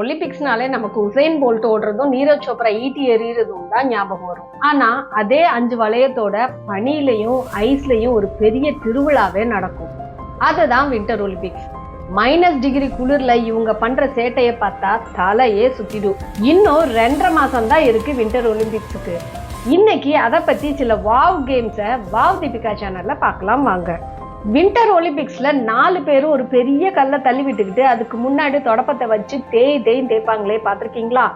ஒலிம்பிக்ஸ்னாலே நமக்கு Usain Bolt ஓடுறதும் நீரஜ் சோப்ரா ஈட்டி எறியறதும் தான் ஞாபகம் வரும். ஆனா அதே அஞ்சு வளையத்தோட பனிலையும் ஐஸ்லயும் ஒரு பெரிய திருவிழாவே நடக்கும். அதுதான் வின்டர் ஒலிம்பிக்ஸ் மைனஸ் டிகிரி குளிர்ல இவங்க பண்ற சேட்டையை பார்த்தா தலையே சுத்திடும். இன்னும் ரெண்டரை மாசம் தான் இருக்கு வின்டர் ஒலிம்பிக்ஸுக்கு இன்னைக்கு அதை பத்தி சில வாவ் கேம்ஸை வாவ் தீபிகா சேனல்ல பார்க்கலாம் வாங்க. வின்டர் ஒலிம்பிக்ஸில் நாலு பேரும் ஒரு பெரிய கல்லை தள்ளி விட்டுக்கிட்டு அதுக்கு முன்னாடி தொடப்பத்தை வச்சு தேய் தேய் தேய்ப்பாங்களே பார்த்துருக்கீங்களா?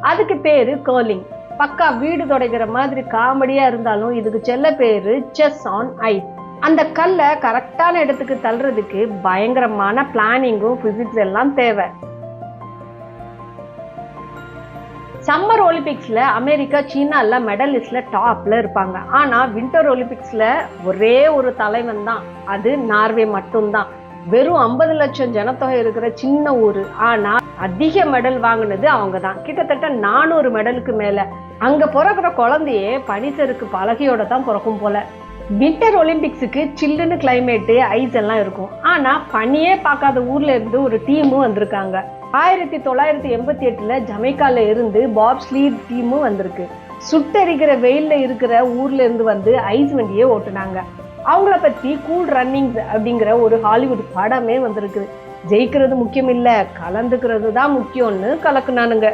அதுக்கு பேரு கேர்லிங் பக்கா வீடு துடைக்கிற மாதிரி காமெடியா இருந்தாலும் இதுக்கு செல்ல பேரு செஸ் ஆன் ஐஸ் அந்த கல்லை கரெக்டான இடத்துக்கு தள்ளுறதுக்கு பயங்கரமான பிளானிங்கும் ஃபிசிக்ஸ் எல்லாம் தேவை. சம்மர் ஒலிம்பிக்ஸில் அமெரிக்கா சீனாவில் மெடலிஸ்டில் டாப்பில் இருப்பாங்க. ஆனால் வின்டர் ஒலிம்பிக்ஸில் ஒரே ஒரு தலைவன் தான். அது நார்வே மட்டும்தான். வெறும் ஐம்பது லட்சம் ஜனத்தொகை இருக்கிற சின்ன ஊர். ஆனால் அதிக மெடல் வாங்கினது அவங்க தான் கிட்டத்தட்ட நானூறு மெடலுக்கு மேலே. அங்கே பிறக்கிற குழந்தையே பனிசருக்கு பலகையோட தான் பிறக்கும் போல. வின்டர் ஒலிம்பிக்ஸுக்கு சில்லுன்னு கிளைமேட்டு ஐஸ் எல்லாம் இருக்கும். ஆனால் பனியே பார்க்காத ஊரில் இருந்து ஒரு டீமும் வந்திருக்காங்க. ஆயிரத்தி தொள்ளாயிரத்தி எண்பத்தி எட்டில் ஜமைக்கால இருந்து பாப் ஸ்லீட் டீமும் வந்திருக்கு. சுட்டெரிக்கிற வெயிலில் இருக்கிற ஊரில் இருந்து வந்து ஐஸ் வண்டியே ஓட்டுனாங்க. அவங்கள பற்றி கூல் ரன்னிங்ஸ் அப்படிங்கிற ஒரு ஹாலிவுட் படமே வந்திருக்கு ஜெயிக்கிறது முக்கியம் இல்லை கலந்துக்கிறது தான் முக்கியம்னு கலக்குனானுங்க.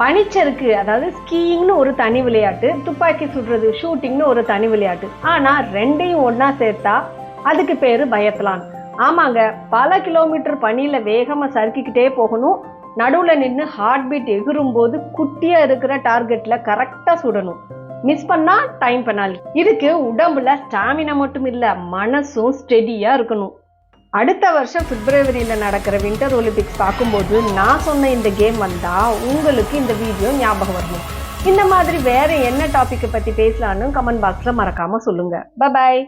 பனிச்சறுக்கு அதாவது ஸ்கீயிங்னு ஒரு தனி விளையாட்டு துப்பாக்கி சுடுறது ஷூட்டிங்னு ஒரு தனி விளையாட்டு. ஆனால் ரெண்டையும் ஒன்றா சேர்த்தா அதுக்கு பேர் பயத்லான் ஆமாங்க பல கிலோமீட்டர் பனியில் வேகமாக சறுக்கிக்கிட்டே போகணும். நடுவில் நின்று ஹார்ட் பீட் எகிரும் போது குட்டியாக இருக்கிற டார்கெட்டில் கரெக்டாக சுடணும். மிஸ் பண்ணால் டைம் பெனால்டி இதுக்கு உடம்புல ஸ்டாமினா மட்டும் இல்லை மனசும் ஸ்டெடியாக இருக்கணும். அடுத்த வருஷம் பிப்ரவரியில நடக்கிற வின்டர் ஒலிம்பிக்ஸ் பார்க்கும்போது நான் சொன்ன இந்த கேம் வந்தா உங்களுக்கு இந்த வீடியோ ஞாபகம் வரணும். இந்த மாதிரி வேற என்ன டாப்பிக்கை பத்தி பேசலான்னு கமெண்ட் பாக்ஸ்ல மறக்காம சொல்லுங்க. பபாய்